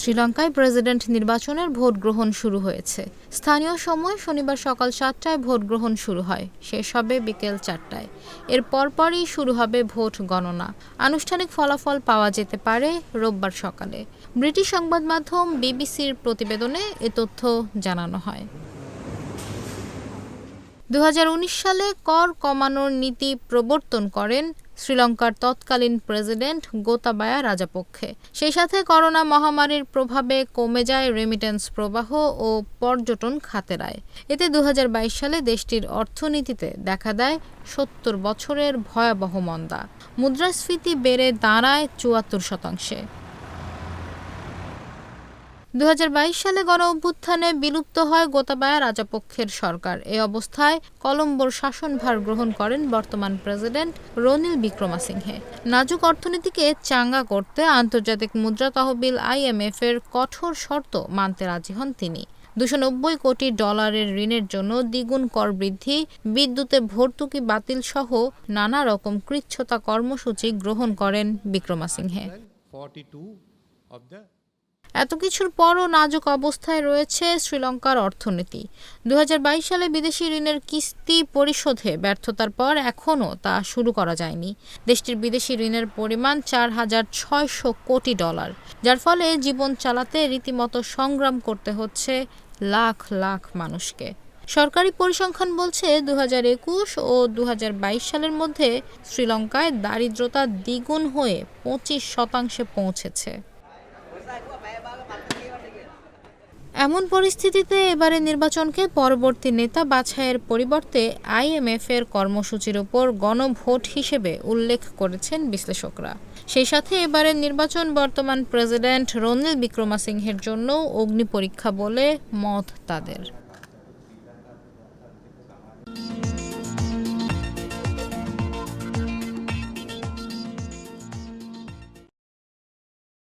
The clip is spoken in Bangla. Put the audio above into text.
শ্রীলঙ্কায় প্রেসিডেন্ট নির্বাচনের ভোট গ্রহণ শুরু হয়েছে। স্থানীয় সময় শনিবার সকাল সাতটায় ভোট গ্রহণ শুরু হয়। শেষ হবে বিকেল চারটায়। এর পরপরই শুরু হবে ভোট গণনা। আনুষ্ঠানিক ফলাফল পাওয়া যেতে পারে রোববার সকালে। ব্রিটিশ সংবাদ মাধ্যম বিবিসির প্রতিবেদনে এ তথ্য জানানো হয়। দু হাজার উনিশ সালে কর কমানোর নীতি প্রবর্তন করেন শ্রীলঙ্কার তৎকালীন প্রেসিডেন্ট গোতাবায়া রাজাপক্ষে। সেই সাথে করোনা মহামারীর প্রভাবে কমে যায় রেমিটেন্স প্রবাহ ও পর্যটন খাতের আয় এতে দু হাজার বাইশ সালে দেশটির অর্থনীতিতে দেখা দেয় সত্তর বছরের ভয়াবহ মন্দা। মুদ্রাস্ফীতি বেড়ে দাঁড়ায় চুয়াত্তর শতাংশে। দু হাজার বাইশ সালে গণ অভ্যুত্থানে বিলুপ্ত হয় গোতাবায়া রাজাপক্ষের সরকার। এ অবস্থায় কলম্বোর শাসনভার গ্রহণ করেন বর্তমান প্রেসিডেন্ট রনিল বিক্রমাসিংহে। নাজুক অর্থনীতিকে চাঙ্গা করতে আন্তর্জাতিক মুদ্রা তহবিল আইএমএফ এর কঠোর শর্ত মানতে রাজি হন তিনি। দুশো নব্বই কোটি ডলারের ঋণের জন্য দ্বিগুণ কর বৃদ্ধি, বিদ্যুতে ভর্তুকি বাতিল সহ নানা রকম কৃচ্ছতা কর্মসূচি গ্রহণ করেন বিক্রমাসিংহে। 42 of the এত কিছুর পরও নাজুক অবস্থায় রয়েছে শ্রীলঙ্কার অর্থনীতি। দু হাজার বাইশ সালে বিদেশি ঋণের কিস্তি পরিশোধে ব্যর্থতার পর এখনও তা শুরু করা যায়নি। দেশটির বিদেশি ঋণের পরিমাণ চার হাজার ছয়শো কোটি ডলার, যার ফলে জীবন চালাতে রীতিমতো সংগ্রাম করতে হচ্ছে লাখ লাখ মানুষকে। সরকারি পরিসংখ্যান বলছে দু হাজার একুশ ও দু হাজার বাইশ সালের মধ্যে শ্রীলঙ্কায় দারিদ্রতা দ্বিগুণ হয়ে পঁচিশ শতাংশে পৌঁছেছে। এমন পরিস্থিতিতে এবারে নির্বাচনকে পরবর্তী নেতা বাছাইয়ের পরিবর্তে আইএমএফের কর্মসূচির ওপর গণভোট হিসেবে উল্লেখ করেছেন বিশ্লেষকরা। সেই সাথে এবারের নির্বাচন বর্তমান প্রেসিডেন্ট রনিল বিক্রমাসিংহের জন্য অগ্নিপরীক্ষা বলে মত তাদের।